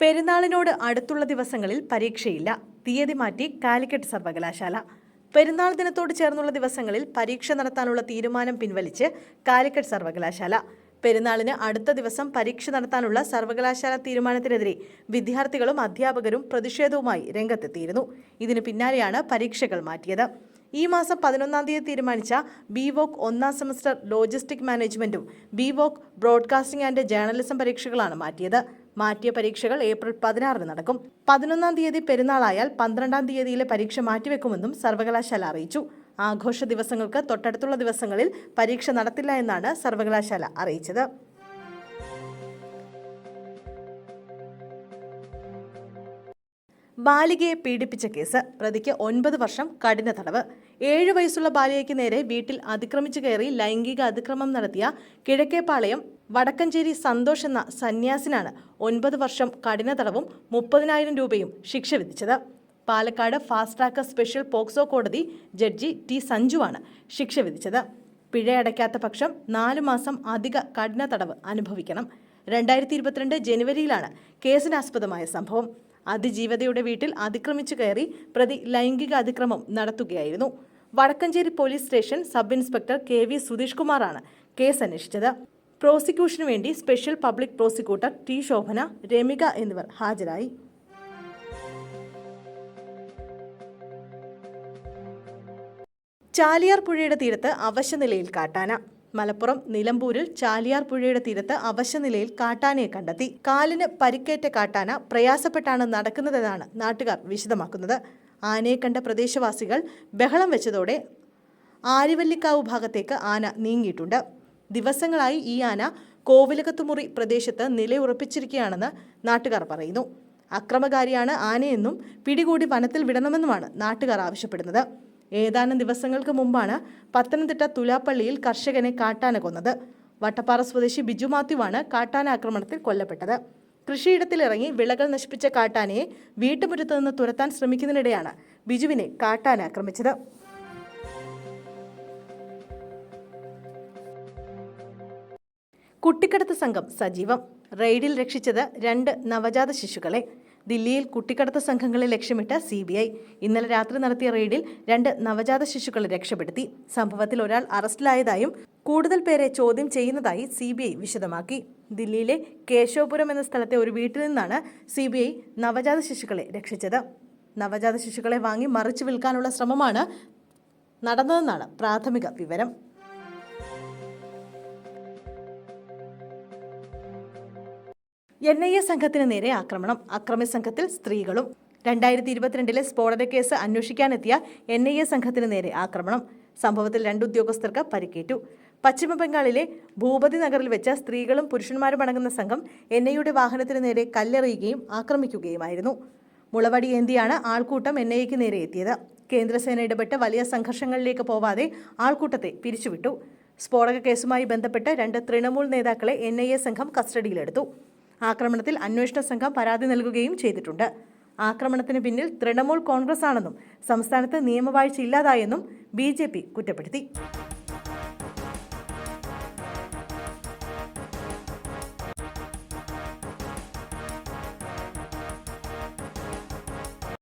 പെരുന്നാളിനോട് അടുത്തുള്ള ദിവസങ്ങളിൽ പരീക്ഷയില്ല. തീയതി മാറ്റി കാലിക്കറ്റ് സർവകലാശാല. പെരുന്നാൾ ദിനത്തോട് ചേർന്നുള്ള ദിവസങ്ങളിൽ പരീക്ഷ നടത്താനുള്ള തീരുമാനം പിൻവലിച്ച് കാലിക്കറ്റ് സർവകലാശാല. പെരുന്നാളിന് അടുത്ത ദിവസം പരീക്ഷ നടത്താനുള്ള സർവകലാശാല തീരുമാനത്തിനെതിരെ വിദ്യാർത്ഥികളും അധ്യാപകരും പ്രതിഷേധവുമായി രംഗത്തെത്തിയിരുന്നു. ഇതിന് പിന്നാലെയാണ് പരീക്ഷകൾ മാറ്റിയത്. ഈ മാസം പതിനൊന്നാം തീയതി തീരുമാനിച്ച ബി വോക്ക് ഒന്നാം സെമസ്റ്റർ ലോജിസ്റ്റിക് മാനേജ്മെന്റും B voc broadcasting and journalism പരീക്ഷകളാണ് മാറ്റിയത്. മാറ്റിയ പരീക്ഷകൾ ഏപ്രിൽ പതിനാറിന് നടക്കും. പതിനൊന്നാം തീയതി പെരുന്നാളായാൽ പന്ത്രണ്ടാം തീയതിയിലെ പരീക്ഷ മാറ്റിവെക്കുമെന്നും സർവകലാശാല അറിയിച്ചു. ആഘോഷ ദിവസങ്ങൾക്ക് തൊട്ടടുത്തുള്ള ദിവസങ്ങളിൽ പരീക്ഷ നടത്തില്ല എന്നാണ് സർവകലാശാല അറിയിച്ചത്. ബാലികയെ പീഡിപ്പിച്ച കേസ് പ്രതിക്ക് ഒൻപത് വർഷം കഠിന തടവ്. ഏഴു വയസ്സുള്ള ബാലികയ്ക്ക് നേരെ വീട്ടിൽ അതിക്രമിച്ചു കയറി ലൈംഗിക അതിക്രമം നടത്തിയ കിഴക്കേപ്പാളയം വടക്കഞ്ചേരി സന്തോഷ് എന്ന സന്യാസിനാണ് ഒൻപത് വർഷം കഠിന തടവും മുപ്പതിനായിരം രൂപയും ശിക്ഷ വിധിച്ചത്. Palakkad fast track special POCSO കോടതി ജഡ്ജി ടി സഞ്ജുവാണ് ശിക്ഷ വിധിച്ചത്. പിഴയടയ്ക്കാത്ത പക്ഷം നാലു മാസം അധിക കഠിന തടവ് അനുഭവിക്കണം. രണ്ടായിരത്തി ഇരുപത്തിരണ്ട് ജനുവരിയിലാണ് കേസിനാസ്പദമായ സംഭവം. അതിജീവതയുടെ വീട്ടിൽ അതിക്രമിച്ചു കയറി പ്രതി ലൈംഗിക അതിക്രമം നടത്തുകയായിരുന്നു. Vadakkancherry police station sub inspector K V Sudheesh കുമാറാണ് കേസ് അന്വേഷിച്ചത്. പ്രോസിക്യൂഷനു വേണ്ടി special public prosecutor T Shobhana Ramika എന്നിവർ ഹാജരായി. ചാലിയാർ പുഴയുടെ തീരത്ത് അവശനിലയിൽ കാട്ടാന. മലപ്പുറം നിലമ്പൂരിൽ ചാലിയാർ പുഴയുടെ തീരത്ത് അവശനിലയിൽ കാട്ടാനയെ കണ്ടെത്തി. കാലിന് പരിക്കേറ്റ കാട്ടാന പ്രയാസപ്പെട്ടാണ് നടക്കുന്നതെന്നാണ് നാട്ടുകാർ വിശദമാക്കുന്നത്. ആനയെ കണ്ട പ്രദേശവാസികൾ ബഹളം വെച്ചതോടെ ആരിവല്ലിക്കാവ് ഭാഗത്തേക്ക് ആന നീങ്ങിയിട്ടുണ്ട്. ദിവസങ്ങളായി ഈ ആന കോവിലകത്തുമുറി പ്രദേശത്ത് നിലയുറപ്പിച്ചിരിക്കുകയാണെന്ന് നാട്ടുകാർ പറയുന്നു. അക്രമകാരിയാണ് ആനയെന്നും പിടികൂടി വനത്തിൽ വിടണമെന്നുമാണ് നാട്ടുകാർ ആവശ്യപ്പെടുന്നത്. ഏതാനും ദിവസങ്ങൾക്ക് മുമ്പാണ് പത്തനംതിട്ട തുലാപ്പള്ളിയിൽ കർഷകനെ കാട്ടാന കൊന്നത് വട്ടപ്പാറ സ്വദേശി ബിജു മാത്യുവാണ് കാട്ടാന ആക്രമണത്തിൽ കൊല്ലപ്പെട്ടത്. കൃഷിയിടത്തിലിറങ്ങി വിളകൾ നശിപ്പിച്ച കാട്ടാനയെ വീട്ടുമുറ്റത്ത് നിന്ന് തുരത്താൻ ശ്രമിക്കുന്നതിനിടെയാണ് ബിജുവിനെ കാട്ടാന ആക്രമിച്ചത് കുട്ടിക്കടത്ത് സംഘം സജീവം. റെയ്ഡിൽ രക്ഷിച്ചത് രണ്ട് നവജാത ശിശുക്കളെ. ദില്ലിയിൽ കുട്ടിക്കടത്ത് സംഘങ്ങളെ ലക്ഷ്യമിട്ട് സി ബി ഐ. ഇന്നലെ രാത്രി നടത്തിയ റെയ്ഡിൽ രണ്ട് നവജാത ശിശുക്കളെ രക്ഷപ്പെടുത്തി. സംഭവത്തിൽ ഒരാൾ അറസ്റ്റിലായതായും കൂടുതൽ പേരെ ചോദ്യം ചെയ്യുന്നതായി സി ബി ഐ വിശദമാക്കി. ദില്ലിയിലെ കേശവപുരം എന്ന സ്ഥലത്തെ ഒരു വീട്ടിൽ നിന്നാണ് സി ബി ഐ നവജാത ശിശുക്കളെ രക്ഷിച്ചത്. നവജാത ശിശുക്കളെ വാങ്ങി മറിച്ചു വിൽക്കാനുള്ള ശ്രമമാണ് നടന്നതെന്നാണ് പ്രാഥമിക വിവരം. എൻ ഐ എ സംഘത്തിന് നേരെ ആക്രമണം. അക്രമി സംഘത്തിൽ സ്ത്രീകളും. രണ്ടായിരത്തി ഇരുപത്തിരണ്ടിലെ സ്ഫോടന കേസ് അന്വേഷിക്കാനെത്തിയ എൻ ഐ എ സംഘത്തിന് നേരെ ആക്രമണം. സംഭവത്തിൽ രണ്ട് ഉദ്യോഗസ്ഥർക്ക് പരിക്കേറ്റു. പശ്ചിമ ബംഗാളിലെ ഭൂപതി നഗറിൽ വെച്ച് സ്ത്രീകളും പുരുഷന്മാരും അടങ്ങുന്ന സംഘം എൻ ഐയുടെ വാഹനത്തിന് നേരെ കല്ലെറിയുകയും ആക്രമിക്കുകയുമായിരുന്നു. മുളവടി ഏന്തിയാണ് ആൾക്കൂട്ടം എൻ ഐക്ക് നേരെ എത്തിയത്. കേന്ദ്രസേന ഇടപെട്ട് വലിയ സംഘർഷങ്ങളിലേക്ക് പോവാതെ ആൾക്കൂട്ടത്തെ പിരിച്ചുവിട്ടു. സ്ഫോടക കേസുമായി ബന്ധപ്പെട്ട് രണ്ട് തൃണമൂൽ നേതാക്കളെ എൻ ഐ എ സംഘം കസ്റ്റഡിയിലെടുത്തു. ആക്രമണത്തിൽ അന്വേഷണ സംഘം പരാതി നൽകുകയും ചെയ്തിട്ടുണ്ട്. ആക്രമണത്തിന് പിന്നിൽ തൃണമൂൽ കോൺഗ്രസ് ആണെന്നും സംസ്ഥാനത്ത് നിയമവാഴ്ച ഇല്ലാതായെന്നും ബി കുറ്റപ്പെടുത്തി.